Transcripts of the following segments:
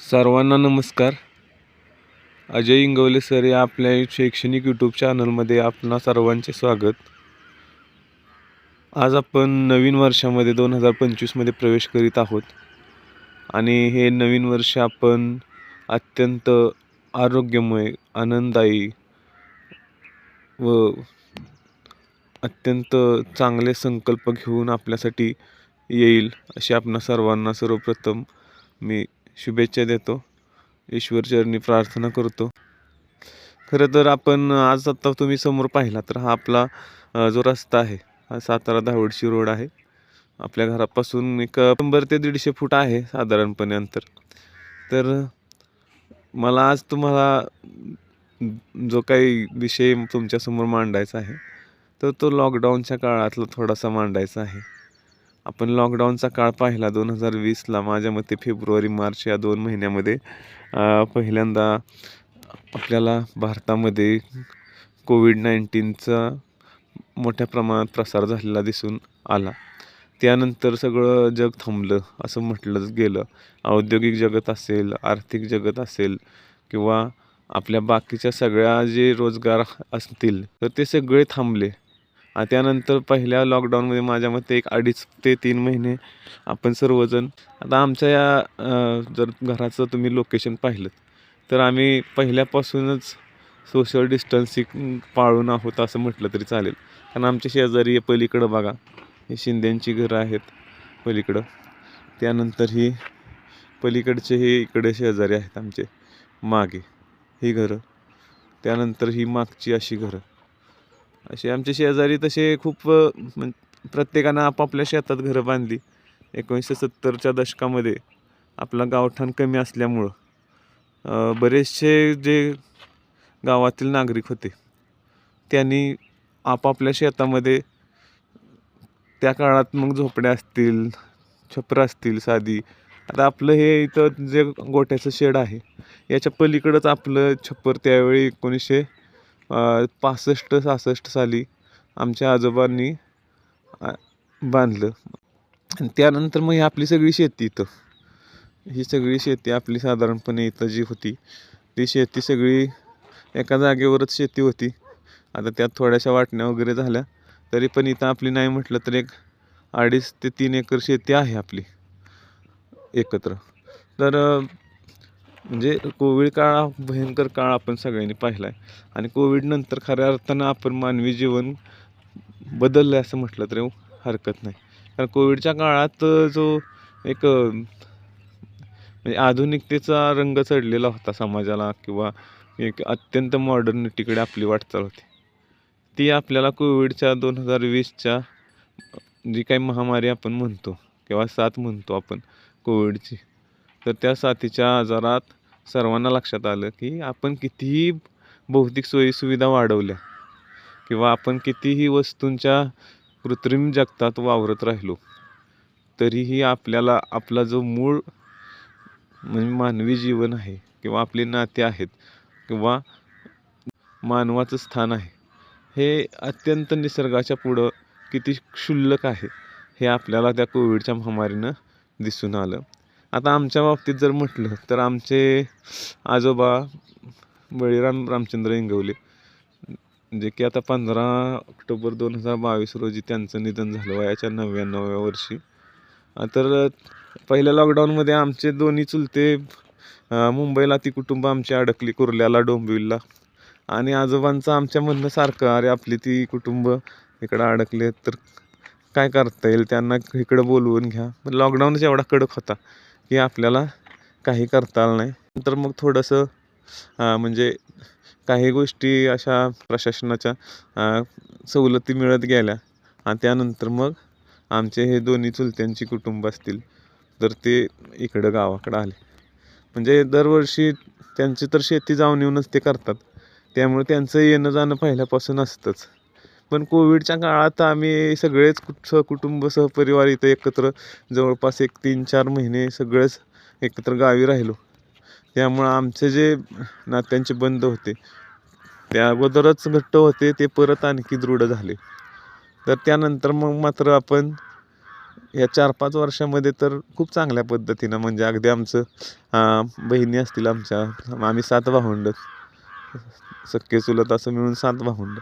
सर्वांना नमस्कार. अजय इंगवले सर या आपल्या शैक्षणिक यूट्यूब चॅनलमध्ये आपणा सर्वांचे स्वागत. आज आपण नवीन वर्षामध्ये दोन हजार पंचवीसमध्ये प्रवेश करीत आहोत. आणि हे नवीन वर्ष आपण अत्यंत आरोग्यमय आनंददायी व अत्यंत चांगले संकल्प घेऊन आपल्यासाठी येईल अशी आपणा सर्वांना सर्वप्रथम मी शुभेच्छा देतो. ईश्वरचरणी प्रार्थना करतो. खरं तर आपण आज आत्ता तुम्ही समोर पाहिला तर हा आपला जो रस्ता आहे हा सातारा धावडशी रोड आहे. आपल्या घरापासून एक शंभर ते दीडशे फूट आहे साधारणपणे अंतर. तर मला आज तुम्हाला जो काही विषय तुमच्यासमोर मांडायचा आहे तर तो लॉकडाऊनच्या काळातला थोडासा मांडायचा आहे. आपण लॉकडाऊनचा काळ पाहिला दोन हजार वीसला. माझ्या मते फेब्रुवारी मार्च या दोन महिन्यामध्ये पहिल्यांदा आपल्याला भारतामध्ये कोविड नाईन्टीनचा मोठ्या प्रमाणात प्रसार झालेला दिसून आला. त्यानंतर सगळं जग थांबलं असं म्हटलंच गेलं. औद्योगिक जगत असेल आर्थिक जगत असेल किंवा आपल्या बाकीच्या सगळ्या जे रोजगार असतील तर ते सगळे थांबले. त्यानंतर पहिल्या लॉकडाऊनमध्ये माझ्या मते एक अडीच ते तीन महिने आपण सर्वजण आता आमच्या या जर घराचं तुम्ही लोकेशन पाहिलं तर आम्ही पहिल्यापासूनच सोशल डिस्टन्सिंग पाळून आहोत असं म्हटलं तरी चालेल. कारण आमच्या शेजारी पलीकडं बघा ही शिंद्यांची घरं आहेत पलीकडं. त्यानंतर ही पलीकडचे हे इकडे शेजारी आहेत आमचे मागे ही घरं. त्यानंतर ही मागची अशी घरं. असे आमचे शेजारी तसे खूप प्रत्येकानं आपापल्या शेतात घरं बांधली. एकोणीसशे सत्तरच्या दशकामध्ये आपला गावठाण कमी असल्यामुळं बरेचसे जे गावातील नागरिक होते त्यांनी आपापल्या शेतामध्ये त्या काळात मग झोपड्या असतील छपरं असतील साधी. आता आपलं हे इथं जे गोठ्याचं शेड आहे याच्या पलीकडंच आपलं छप्पर त्यावेळी एकोणीसशे पासष्ट सहासष्ट साली आमच्या आजोबांनी बांधलं. आणि त्यानंतर मग ही आपली सगळी शेती इथं. ही सगळी शेती आपली साधारणपणे इथं जी होती ती शेती सगळी एका जागेवरच शेती होती. आता त्यात थोड्याशा वाटण्या वगैरे झाल्या तरी पण इथं आपली नाही म्हटलं तर एक अडीच ते तीन एकर शेती आहे आपली एकत्र. तर म्हणजे कोविड काळ हा भयंकर काळ आपण सगळ्यांनी पाहिला आहे आणि कोविडनंतर खऱ्या अर्थानं आपण मानवी जीवन बदललं आहे असं म्हटलं तरी हरकत नाही. कारण कोविडच्या काळात जो एक म्हणजे आधुनिकतेचा रंग चढलेला होता समाजाला किंवा एक अत्यंत मॉडर्निटीकडे आपली वाटचाल होती. ती आपल्याला कोविडच्या दोन हजार वीसच्या जी काही महामारी आपण म्हणतो किंवा साथ म्हणतो आपण कोविडची तर त्या साथीच्या आजारात सर्वांना लक्षात आलं की आपण कितीही भौतिक सोयीसुविधा वाढवल्या किंवा आपण कितीही वस्तूंच्या कृत्रिम जगतात वावरत राहिलो तरीही आपल्याला आपला जो मूळ म्हणजे मानवी जीवन आहे किंवा आपली नाते आहेत किंवा मानवाचं स्थान आहे हे अत्यंत निसर्गाच्या पुढं किती क्षुल्लक आहे हे आपल्याला त्या कोविडच्या महामारीनं दिसून आलं. आता आमच्या बाबतीत जर म्हटलं तर आमचे आजोबा बळीराम रामचंद्र इंगवले जे की आता पंधरा ऑक्टोबर दोन हजार बावीस रोजी त्यांचं निधन झालं वयाच्या नव्याण्णव्या वर्षी. तर पहिल्या लॉकडाऊनमध्ये आमचे दोन्ही चुलते मुंबईला ती कुटुंब आमची अडकली कुर्ल्याला डोंबिवलीला. आणि आजोबांचं आमच्या म्हणणं सारखं अरे आपली ती कुटुंब इकडं अडकले तर काय करता येईल? त्यांना इकडं बोलवून घ्या. लॉकडाऊनच एवढा कडक होता. की आपल्याला काही करता आलं नाही. नंतर मग थोडंसं म्हणजे काही गोष्टी अशा प्रशासनाच्या सवलती मिळत गेल्या. आणि त्यानंतर मग आमचे हे दोन्ही चुलत्यांची कुटुंब असतील तर ते इकडं गावाकडं आले. म्हणजे दरवर्षी त्यांची तर शेती जाऊन येऊनच ते करतात. त्यामुळे त्यांचं येणं जाणं पहिल्यापासून असतंच. पण कोविडच्या काळात आम्ही सगळेच कुट सहकुटुंब सहपरिवार इथं एकत्र जवळपास एक तीन चार महिने सगळेच एकत्र गावी राहिलो. त्यामुळं आमचे जे नात्यांचे बंद होते त्या अगोदरच घट्ट होते ते परत आणखी दृढ झाले. तर त्यानंतर मग मात्र आपण या चार पाच वर्षामध्ये तर खूप चांगल्या पद्धतीनं म्हणजे अगदी आमचं बहिणी असतील आमच्या आम्ही सात भावंड सख्खे चुलत असं मिळून सात भावंड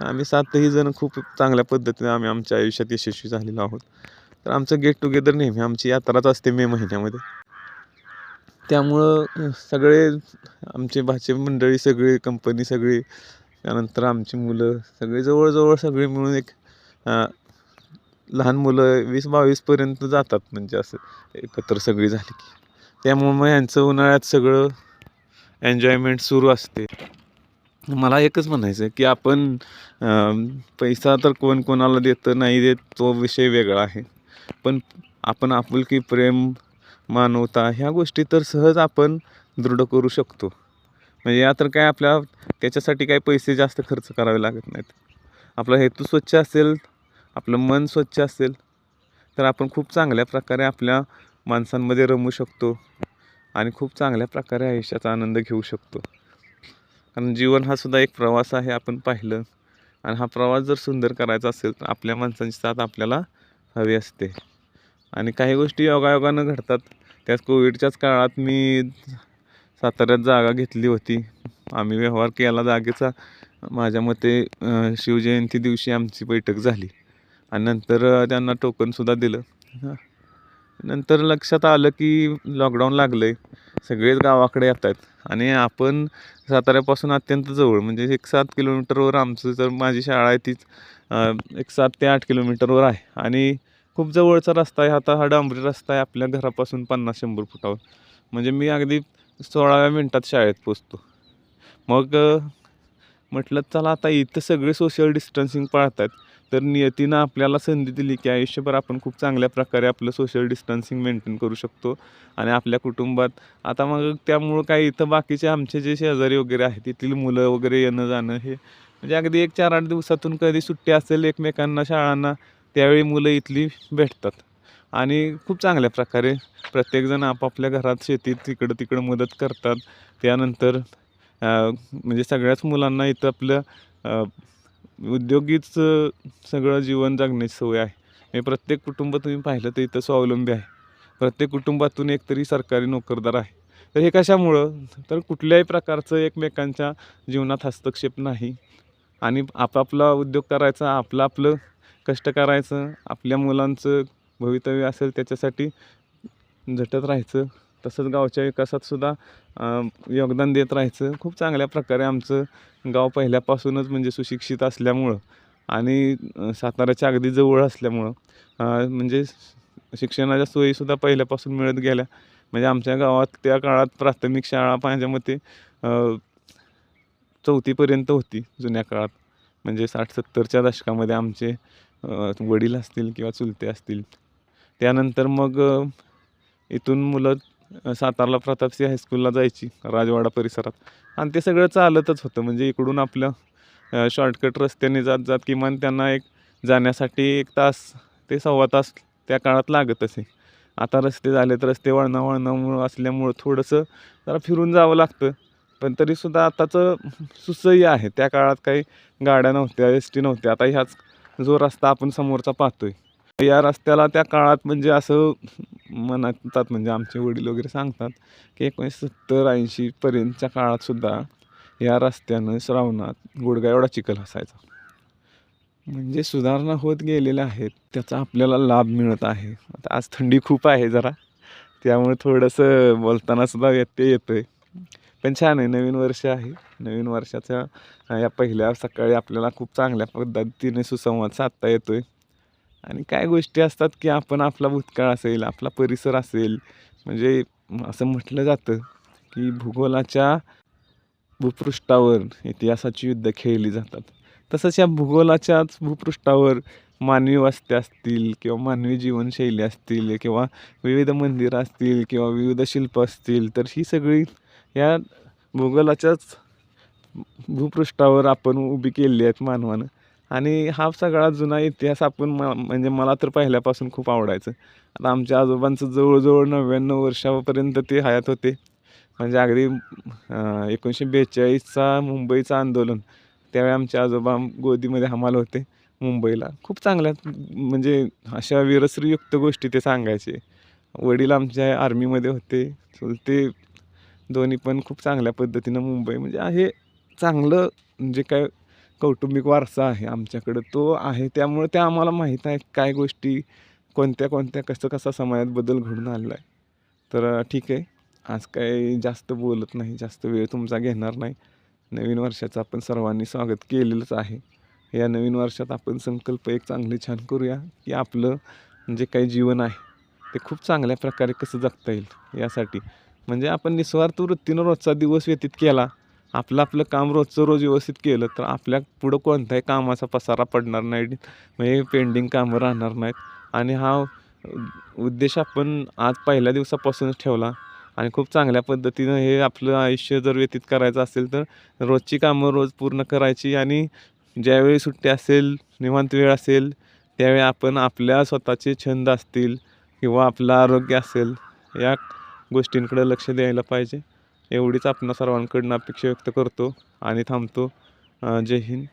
आम्ही सातही जण खूप चांगल्या पद्धतीने आम्ही आमच्या आयुष्यात यशस्वी झालेलो आहोत. तर आमचं गेट टुगेदर नेहमी आमची यात्राच असते मे महिन्यामध्ये. त्यामुळं सगळे आमचे भाचे मंडळी सगळी कंपनी सगळी त्यानंतर आमची मुलं सगळे जवळजवळ सगळे मिळून एक लहान मुलं वीस बावीसपर्यंत जातात म्हणजे असं एकत्र सगळी झाली की. त्यामुळं मग यांचं उन्हाळ्यात सगळं एन्जॉयमेंट सुरू असते. मला एकच म्हणायचं आहे की आपण पैसा तर कोण कोणाला देतं नाही देत तो विषय वेगळा आहे. पण आपण आपुलकी प्रेम मानवता ह्या गोष्टी तर सहज आपण दृढ करू शकतो. म्हणजे या तर काय आपल्या त्याच्यासाठी काय पैसे जास्त खर्च करावे लागत नाहीत. आपला हेतू स्वच्छ असेल आपलं मन स्वच्छ असेल तर आपण खूप चांगल्या प्रकारे आपल्या माणसांमध्ये रमू शकतो आणि खूप चांगल्या प्रकारे आयुष्याचा आनंद घेऊ शकतो. कारण जीवन हा सुद्धा एक प्रवास आहे आपण पाहिलं. आणि हा प्रवास जर सुंदर करायचा असेल तर आपल्या माणसांची साथ आपल्याला हवी असते. आणि काही गोष्टी योगायोगानं घडतात. त्यात कोविडच्याच काळात मी साताऱ्यात जागा घेतली होती. आम्ही व्यवहार केला जागेचा. माझ्या मते शिवजयंती दिवशी आमची बैठक झाली. आणि नंतर त्यांना टोकनसुद्धा दिलं. नंतर लक्षात आलं की लॉकडाऊन लागलं आहे सगळेच गावाकडे येत आहेत आणि आपण साताऱ्यापासून अत्यंत जवळ म्हणजे एक सात किलोमीटरवर आमचं जर माझी शाळा आहे तीच एक सात ते आठ किलोमीटरवर आहे. आणि खूप जवळचा रस्ता आहे आता हा डांबरी रस्ता आहे आपल्या घरापासून पन्नास शंभर फुटावर. म्हणजे मी अगदी सोळाव्या मिनटात शाळेत पोचतो. मग म्हटलं चला आता इथं सगळे सोशल डिस्टन्सिंग पाळत आहेत तर नियतीनं आपल्याला संधी दिली की आयुष्यभर आपण खूप चांगल्या प्रकारे आपलं सोशल डिस्टन्सिंग मेंटेन करू शकतो. आणि आपल्या कुटुंबात आता मग त्यामुळं काही इथं बाकीचे आमचे जे शेजारी वगैरे आहेत तिथली मुलं वगैरे येणं जाणं हे म्हणजे अगदी एक चार आठ दिवसातून कधी सुट्टी असेल एकमेकांना शाळांना त्यावेळी मुलं इथली भेटतात. आणि खूप चांगल्या प्रकारे प्रत्येकजण आपापल्या घरात शेतीत तिकडं तिकडं मदत करतात. त्यानंतर म्हणजे सगळ्याच मुलांना इथं आपलं उद्योगीच सगळं जीवन जगण्याची सवय आहे. हे प्रत्येक कुटुंब तुम्ही पाहिलं तर इथं स्वावलंबी आहे. प्रत्येक कुटुंबातून एकतरी सरकारी नोकरदार आहे. तर हे कशामुळं? तर कुठल्याही प्रकारचं एकमेकांच्या जीवनात हस्तक्षेप नाही. आणि आपापला उद्योग करायचा आपलं आपलं कष्ट करायचं आपल्या मुलांचं भवितव्य असेल त्याच्यासाठी झटत राहायचं. तसंच गावच्या विकासात सुद्धा योगदान देत राहायचं. खूप चांगल्या प्रकारे आमचं गाव पहिल्यापासूनच म्हणजे सुशिक्षित असल्यामुळं आणि साताऱ्याच्या अगदी जवळ असल्यामुळं म्हणजे शिक्षणाच्या सोयीसुद्धा पहिल्यापासून मिळत गेल्या. म्हणजे आमच्या गावात त्या काळात प्राथमिक शाळा माझ्या मते चौथीपर्यंत होती जुन्या काळात. म्हणजे साठ सत्तरच्या दशकामध्ये आमचे वडील असतील किंवा चुलते असतील. त्यानंतर मग इथून मुलं सातारला प्रतापसिंह हायस्कूलला जायची राजवाडा परिसरात. आणि ते सगळं चालतच होतं. म्हणजे इकडून आपलं शॉर्टकट रस्त्याने जात जात किमान त्यांना एक जाण्यासाठी एक तास ते सव्वा तास त्या काळात लागत असे. आता रस्ते झालेत रस्ते वळणा वळणामुळं असल्यामुळं थोडंसं जरा फिरून जावं लागतं. पण तरीसुद्धा आताचं सुसह्य आहे. त्या काळात काही गाड्या नव्हत्या एस टी नव्हत्या. आता ह्याच जो रस्ता आपण समोरचा पाहतोय. या रस्त्याला त्या काळात म्हणजे असं म्हणतात म्हणजे आमचे वडील वगैरे सांगतात की एकोणीसशे सत्तर ऐंशीपर्यंतच्या काळातसुद्धा या रस्त्यानं श्रावणात गुडघा एवढा चिखल असायचा. म्हणजे सुधारणा होत गेलेल्या आहेत त्याचा आपल्याला लाभ मिळत आहे. आता आज थंडी खूप आहे जरा त्यामुळे थोडंसं बोलतानासुद्धा व्यत्यय येतो आहे पण छान आहे नवीन वर्ष आहे. नवीन वर्षाच्या या पहिल्या सकाळी आपल्याला खूप चांगल्या पद्धतीने सुसंवाद साधता येतो आहे आणि काय गोष्टी असतात की आपण आपला भूतकाळ असेल आपला परिसर असेल म्हणजे असं म्हटलं जातं की भूगोलाच्या भूपृष्ठावर इतिहासाची युद्ध खेळली जातात. तसंच या भूगोलाच्याच भूपृष्ठावर मानवी वस्त्या असतील किंवा मानवी जीवनशैली असतील किंवा विविध मंदिरं असतील किंवा विविध शिल्प असतील तर ही सगळी या भूगोलाच्याच भूपृष्ठावर आपण उभी केलेली आहेत मानवानं. आणि हा सगळा जुना इतिहास आपण म म्हणजे मला तर पहिल्यापासून खूप आवडायचं. आता आमच्या आजोबांचं जवळजवळ नव्याण्णव वर्षापर्यंत ते हयात होते. म्हणजे अगदी एकोणीसशे बेचाळीसचा मुंबईचं आंदोलन. त्यावेळी आमचे आजोबा गोदीमध्ये हमाल होते मुंबईला. खूप चांगल्या म्हणजे अशा वीरश्रीयुक्त गोष्टी ते सांगायचे. वडील आमच्या आर्मीमध्ये होते. ते दोन्ही पण खूप चांगल्या पद्धतीनं मुंबई म्हणजे हे चांगलं जे काय कौटुंबिक वारसा आहे आमच्याकडं तो आहे. त्यामुळे त्या आम्हाला माहीत आहे काय गोष्टी कोणत्या कोणत्या कसं कसा समाजात बदल घडून आलेला आहे तर ठीक आहे. आज काही जास्त बोलत नाही जास्त वेळ तुमचा घेणार नाही. नवीन वर्षाचं आपण सर्वांनी स्वागत केलेलंच आहे. या नवीन वर्षात आपण संकल्प एक चांगले छान करूया की आपलं जे काही जीवन आहे ते खूप चांगल्या प्रकारे कसं जगता येईल यासाठी. म्हणजे आपण निस्वार्थ वृत्तीनं रोजचा दिवस व्यतीत केला आपलं आपलं काम रोजचं रोज व्यवस्थित केलं तर आपल्या पुढं कोणत्याही कामाचा पसारा पडणार नाही. म्हणजे पेंडिंग कामं राहणार नाहीत. आणि हा उद्देश आपण आज पहिल्या दिवसापासूनच ठेवला. आणि खूप चांगल्या पद्धतीनं हे आपलं आयुष्य जर व्यतीत करायचं असेल तर रोजची कामं रोज पूर्ण करायची. आणि ज्यावेळी सुट्टी असेल निवांत वेळ असेल त्यावेळी आपण आपल्या स्वतःचे छंद असतील किंवा आपलं आरोग्य असेल या गोष्टींकडे लक्ष द्यायला पाहिजे. एवढीच आपण सर्वांकडून अपेक्षा व्यक्त करतो आणि थांबतो. जय हिंद.